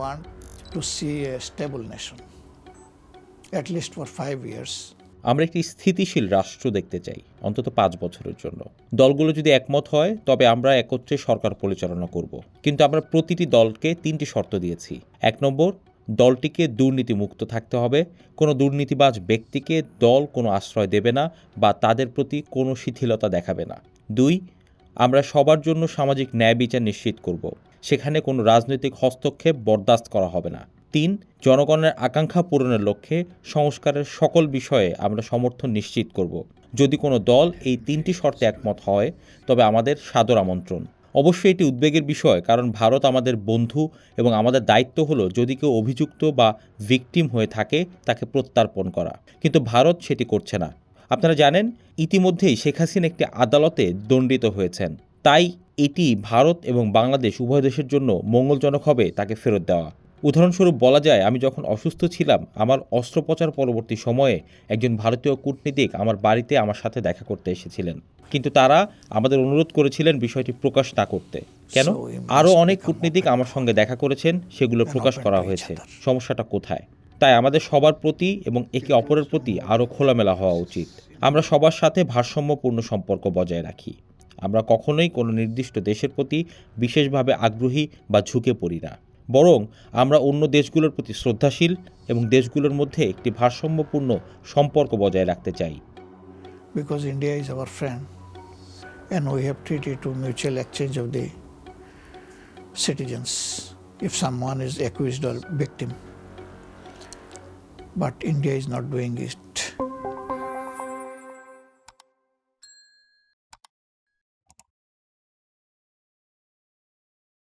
want to see a stable nation, at least for five years. আমরা একটি স্থিতিশীল রাষ্ট্র দেখতে চাই অন্তত পাঁচ বছরের জন্য। দলগুলো যদি একমত হয় তবে আমরা একত্রে সরকার পরিচালনা করব। কিন্তু আমরা প্রতিটি দলকে তিনটি শর্ত দিয়েছি। এক নম্বর দলটিকে দুর্নীতিমুক্ত থাকতে হবে। কোনো দুর্নীতিবাজ ব্যক্তিকে দল কোনো আশ্রয় দেবে না বা তাদের প্রতি কোনো শিথিলতা দেখাবে না। দুই আমরা সবার জন্য সামাজিক ন্যায় বিচার নিশ্চিত করব। সেখানে কোনো রাজনৈতিক হস্তক্ষেপ বরদাস্ত করা হবে না। তিন, জনগণের আকাঙ্ক্ষা পূরণের লক্ষ্যে সংস্কারের সকল বিষয়ে আমরা সমর্থন নিশ্চিত করব। যদি কোনো দল এই তিনটি শর্তে একমত হয়, তবে আমাদের সাদর আমন্ত্রণ। অবশ্যই এটি উদ্বেগের বিষয়, কারণ ভারত আমাদের বন্ধু এবং আমাদের দায়িত্ব হলো যদি কেউ অভিযুক্ত বা ভিকটিম হয়ে থাকে, তাকে প্রত্যার্পণ করা। কিন্তু ভারত সেটি করছে না। আপনারা জানেন ইতিমধ্যেই শেখ হাসিনা একটি আদালতে দণ্ডিত হয়েছেন। তাই এটি ভারত এবং বাংলাদেশ উভয় দেশের জন্য মঙ্গলজনক হবে তাকে ফেরত দেওয়া। উদাহরণস্বরূপ বলা যায় আমি যখন অসুস্থ ছিলাম আমার অস্ত্রোপচার পরবর্তী সময়ে একজন ভারতীয় কূটনীতিক আমার বাড়িতে আমার সাথে দেখা করতে এসেছিলেন। কিন্তু তারা আমাদের অনুরোধ করেছিলেন বিষয়টি প্রকাশ না করতে। কেন? আরও অনেক কূটনীতিক আমার সঙ্গে দেখা করেছেন সেগুলো প্রকাশ করা হয়েছে। সমস্যাটা কোথায়? তাই আমাদের সবার প্রতি এবং একে অপরের প্রতি আরও খোলামেলা হওয়া উচিত। আমরা সবার সাথে ভারসাম্যপূর্ণ সম্পর্ক বজায় রাখি। আমরা কখনোই কোনো নির্দিষ্ট দেশের প্রতি বিশেষভাবে আগ্রহী বা ঝুঁকে পড়ি না। বরং আমরা অন্য দেশগুলোর প্রতি শ্রদ্ধাশীল এবং দেশগুলোর মধ্যে একটি ভারসাম্যপূর্ণ সম্পর্ক বজায় রাখতে চাই। Because India is our friend and we have to mutual exchange of of citizens if if one is accused or victim. But India is not doing it.